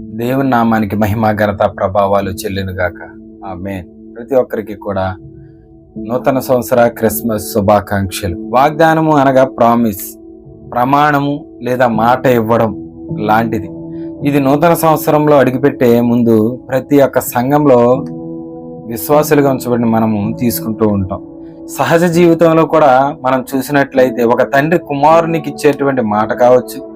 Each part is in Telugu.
దేవుని నామానికి మహిమ ఘనత ప్రభావాలు చెల్లినగాక ఆమె ప్రతి ఒక్కరికి కూడా నూతన సంవత్సర క్రిస్మస్ శుభాకాంక్షలు. వాగ్దానము అనగా ప్రామిస్ ప్రమాణము లేదా మాట ఇవ్వడం లాంటిది. ఇది నూతన సంవత్సరంలో అడుగుపెట్టే ముందు ప్రతి ఒక్క సంఘంలో విశ్వాసులుగా ఉంచబడిన మనము తీసుకుంటూ ఉంటాం. సహజ జీవితంలో కూడా మనం చూసినట్లయితే ఒక తండ్రి కుమారునికి ఇచ్చేటువంటి మాట కావచ్చు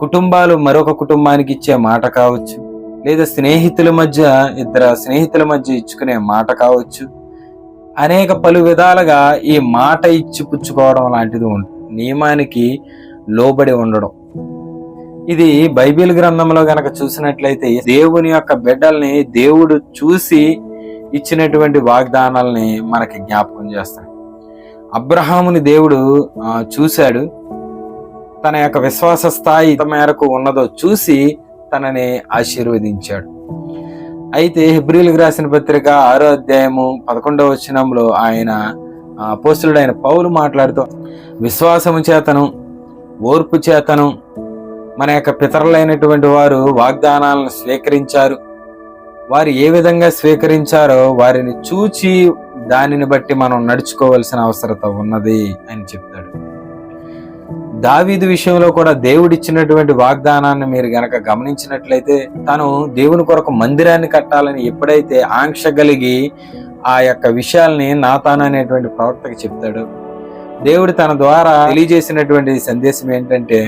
కుటుంబాలు మరొక కుటుంబానికి ఇచ్చే మాట కావచ్చు. లేదా స్నేహితుల మధ్య ఇద్దరు స్నేహితుల మధ్య ఇచ్చుకునే మాట కావచ్చు. అనేక పలు విధాలుగా ఈ మాట ఇచ్చి పుచ్చుకోవడం లాంటిది ఉంటుంది నియమానికి లోబడి ఉండడం. ఇది బైబిల్ గ్రంథంలో గనక చూసినట్లయితే దేవుని యొక్క బిడ్డల్ని దేవుడు చూసి ఇచ్చినటువంటి వాగ్దానాలని మనకి జ్ఞాపకం చేస్తాడు. అబ్రహాముని దేవుడు చూశాడు. తన యొక్క విశ్వాస స్థాయి మేరకు ఉన్నదో చూసి తనని ఆశీర్వదించాడు. అయితే హిబ్రిల్కి రాసిన పత్రిక ఆరో అధ్యాయము పదకొండవ వచనంలో ఆయన పోస్టుడైన పౌలు మాట్లాడుతూ విశ్వాసము చేతను ఓర్పు చేతను మన యొక్క పితరులైనటువంటి వారు వాగ్దానాలను స్వీకరించారు. వారు ఏ విధంగా స్వీకరించారో వారిని చూచి దానిని బట్టి మనం నడుచుకోవాల్సిన అవసరత ఉన్నది అని చెప్తాడు. దావీదు విషయంలో కూడా దేవుడిచ్చినటువంటి వాగ్దానాన్ని మీరు గనక గమనించినట్లయితే తను దేవుని కొరకు మందిరాన్ని కట్టాలని ఎప్పుడైతే ఆంక్ష కలిగి ఆ యొక్క విషయాల్ని నాతాన్ అనేటువంటి ప్రవక్తకి చెప్తాడు. దేవుడు తన ద్వారా తెలియజేసినటువంటి సందేశం ఏంటంటే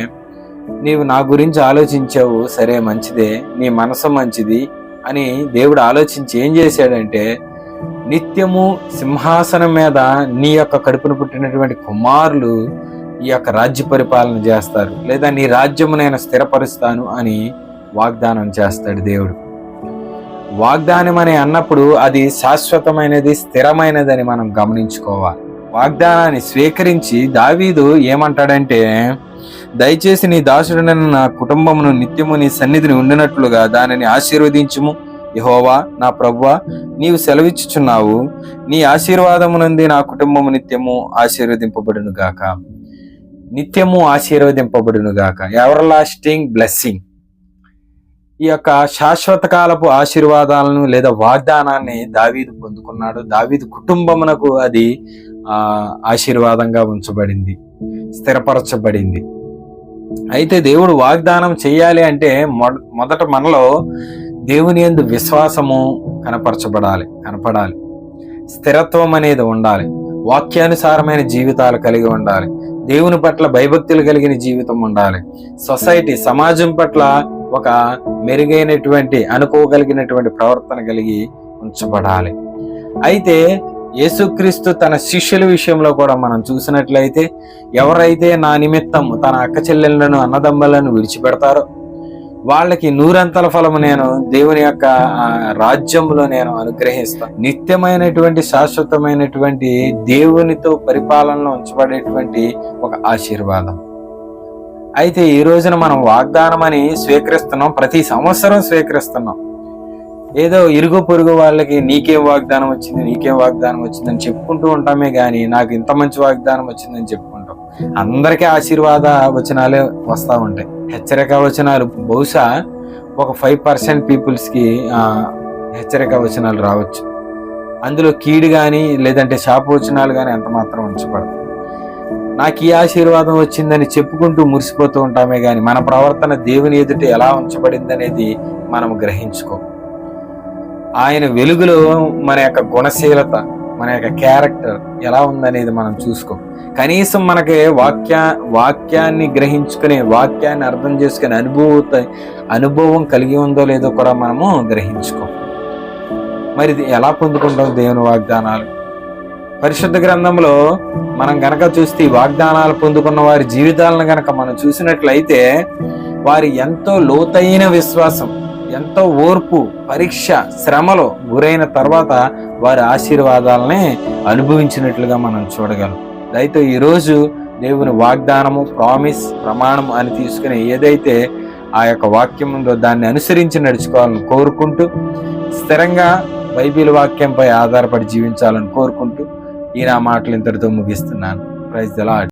నీవు నా గురించి ఆలోచించావు సరే మంచిదే నీ మనసు మంచిది అని దేవుడు ఆలోచించి ఏం చేశాడంటే నిత్యము సింహాసనం మీద నీ యొక్క కడుపును పుట్టినటువంటి కుమారులు ఈ యొక్క రాజ్య పరిపాలన చేస్తారు. లేదా నీ రాజ్యము నేను స్థిరపరుస్తాను అని వాగ్దానం చేస్తాడు దేవుడు. వాగ్దానం అని అన్నప్పుడు అది శాశ్వతమైనది స్థిరమైనదని మనం గమనించుకోవాలి. వాగ్దానాన్ని స్వీకరించి దావీదు ఏమంటాడంటే దయచేసి నీ దాసుడైన నా కుటుంబమును నిత్యము నీ సన్నిధిని ఉండినట్లుగా దానిని ఆశీర్వదించుము. యహోవా నా ప్రభువా నీవు సెలవిచ్చుచున్నావు. నీ ఆశీర్వాదమునంది నా కుటుంబము నిత్యము ఆశీర్వదింపబడును గాక నిత్యము ఆశీర్వదింపబడునుగాక. ఎవర్ లాస్టింగ్ బ్లెస్సింగ్ ఈ యొక్క శాశ్వత కాలపు ఆశీర్వాదాలను లేదా వాగ్దానాన్ని దావీదు పొందుకున్నాడు. దావీదు కుటుంబమునకు అది ఆ ఆశీర్వాదంగా ఉంచబడింది. స్థిరపరచబడింది. అయితే దేవుడు వాగ్దానం చేయాలి అంటే మొదట మనలో దేవుని ఎందు విశ్వాసము కనపరచబడాలి కనపడాలి. స్థిరత్వం అనేది ఉండాలి. వాక్యానుసారమైన జీవితాలు కలిగి ఉండాలి. దేవుని పట్ల భయభక్తులు కలిగిన జీవితం ఉండాలి. సొసైటీ సమాజం పట్ల ఒక మెరుగైనటువంటి అనుకోగలిగినటువంటి ప్రవర్తన కలిగి ఉంచబడాలి. అయితే యేసుక్రీస్తు తన శిష్యుల విషయంలో కూడా మనం చూసినట్లయితే ఎవరైతే నా నిమిత్తం తన అక్క చెల్లెళ్ళను అన్నదమ్మలను విడిచిపెడతారో వాళ్ళకి నూరంతల ఫలము నేను దేవుని యొక్క రాజ్యంలో నేను అనుగ్రహిస్తాను నిత్యమైనటువంటి శాశ్వతమైనటువంటి దేవునితో పరిపాలనలో ఉంచబడేటువంటి ఒక ఆశీర్వాదం. అయితే ఈ రోజున మనం వాగ్దానం అని స్వీకరిస్తున్నాం ప్రతి సంవత్సరం స్వీకరిస్తున్నాం. ఏదో ఇరుగు పొరుగు వాళ్ళకి నీకేం వాగ్దానం వచ్చింది నీకేం వాగ్దానం వచ్చిందని చెప్పుకుంటూ ఉంటామే కానీ నాకు ఇంత మంచి వాగ్దానం వచ్చిందని చెప్పు అందరికీ ఆశీర్వాద వచనాలే వస్తూ ఉంటాయి. హెచ్చరిక వచనాలు బహుశా ఒక ఫైవ్ పర్సెంట్ పీపుల్స్కి హెచ్చరిక వచనాలు రావచ్చు. అందులో కీడు కానీ లేదంటే షాపు వచనాలు కానీ ఎంత మాత్రం ఉంచబడదు నాకు ఈ ఆశీర్వాదం వచ్చిందని చెప్పుకుంటూ మురిసిపోతూ ఉంటామే కానీ మన ప్రవర్తన దేవుని ఎదుట ఎలా ఉంచబడింది అనేది మనం గ్రహించుకో. ఆయన వెలుగులో మన యొక్క గుణశీలత మన యొక్క క్యారెక్టర్ ఎలా ఉందనేది మనం చూసుకో. కనీసం మనకి వాక్య వాక్యాన్ని గ్రహించుకునే వాక్యాన్ని అర్థం చేసుకునే అనుభూత అనుభవం కలిగి ఉందో లేదో కూడా మనము గ్రహించుకో. మరి ఇది ఎలా పొందుకుంటాం దేవుని వాగ్దానాలు? పరిశుద్ధ గ్రంథంలో మనం గనక చూస్తే వాగ్దానాలు పొందుకున్న వారి జీవితాలను గనక మనం చూసినట్లయితే వారి ఎంతో లోతైన విశ్వాసం ఎంతో ఓర్పు పరీక్ష శ్రమలో గురైన తర్వాత వారి ఆశీర్వాదాలనే అనుభవించినట్లుగా మనం చూడగలం. అయితే ఈరోజు దేవుని వాగ్దానము ప్రామిస్ ప్రమాణం అని తీసుకుని ఏదైతే ఆ యొక్క వాక్యం ఉందో దాన్ని అనుసరించి నడుచుకోవాలని కోరుకుంటూ స్థిరంగా బైబిల్ వాక్యంపై ఆధారపడి జీవించాలని కోరుకుంటూ ఈ నా మాటలు ఇంతటితో ముగిస్తున్నాను. ప్రైజ్ ఎలా